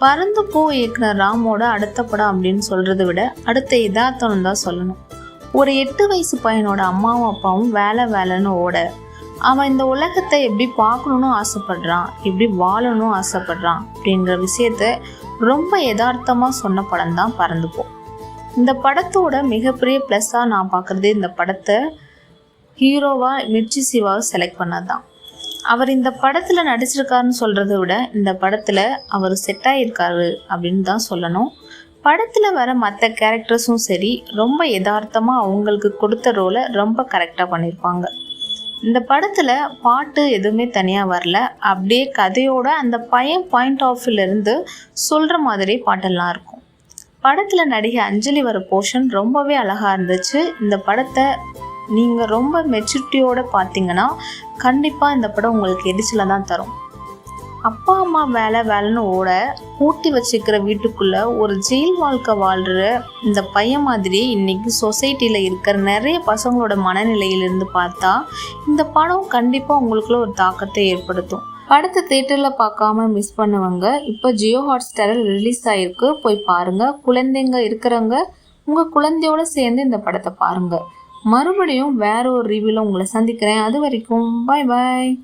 பறந்து பூ இயக்குனர் ராமோட அடுத்த படம் அப்படின்னு சொல்றதை விட அடுத்த யதார்த்தம் தான் சொல்லணும். ஒரு எட்டு வயசு பையனோட அம்மாவும் அப்பாவும் வேலை வேலைன்னு ஓட அவன் இந்த உலகத்தை எப்படி பார்க்கணுன்னு ஆசைப்படுறான் எப்படி வாழணும் ஆசைப்படுறான் அப்படின்ற விஷயத்த ரொம்ப யதார்த்தமாக சொன்ன படம் தான் பறந்து போ. இந்த படத்தோட மிகப்பெரிய ப்ளஸ்ஸாக நான் பார்க்குறது இந்த படத்தை ஹீரோவாக மிர்ச்சி சிவாவை செலக்ட் பண்ணதான் அவர் இந்த படத்தில் நடிச்சிருக்காருன்னு சொல்கிறத விட இந்த படத்தில் அவர் செட் ஆகியிருக்காரு அப்படின்னு தான் சொல்லணும். படத்தில் வர மற்ற கேரக்டர்ஸும் சரி ரொம்ப யதார்த்தமாக அவங்களுக்கு கொடுத்த ரோலை ரொம்ப கரெக்டாக பண்ணியிருப்பாங்க இந்த படத்தில் பாட்டு எதுவுமே தனியாக வரல. அப்படியே கதையோட அந்த பையன் பாயிண்ட் ஆஃப் இருந்து சொல்கிற மாதிரி பாட்டெல்லாம் இருக்கும். படத்தில் நடிகை அஞ்சலி வர போர்ஷன் ரொம்பவே அழகாக இருந்துச்சு. இந்த படத்தை நீங்கள் ரொம்ப மெச்சூரிட்டியோடு பார்த்தீங்கன்னா கண்டிப்பாக இந்த படம் உங்களுக்கு எரிச்சலை தான் தரும். அப்பா அம்மா வேலை வேலைன்னு ஓட பூட்டி வச்சுக்கிற வீட்டுக்குள்ள ஒரு ஜெயில் வாழ்க்கை வாழ்கிற இந்த பையன் மாதிரி இன்னைக்கு சொசைட்டியில் இருக்கிற நிறைய பசங்களோட மனநிலையிலிருந்து பார்த்தா இந்த படம் கண்டிப்பாக உங்களுக்குள்ள ஒரு தாக்கத்தை ஏற்படுத்தும். படத்தை தேட்டரில் பார்க்காம மிஸ் பண்ணுவாங்க இப்போ ஜியோ ஹாட் ஸ்டாரில் ரிலீஸ் ஆகிருக்கு போய் பாருங்கள் குழந்தைங்க இருக்கிறவங்க உங்கள் குழந்தையோட சேர்ந்து இந்த படத்தை பாருங்கள் மறுபடியும் வேற ஒரு ரிவ்யூவில் உங்களை சந்திக்கிறேன். அது வரைக்கும் பாய் பாய்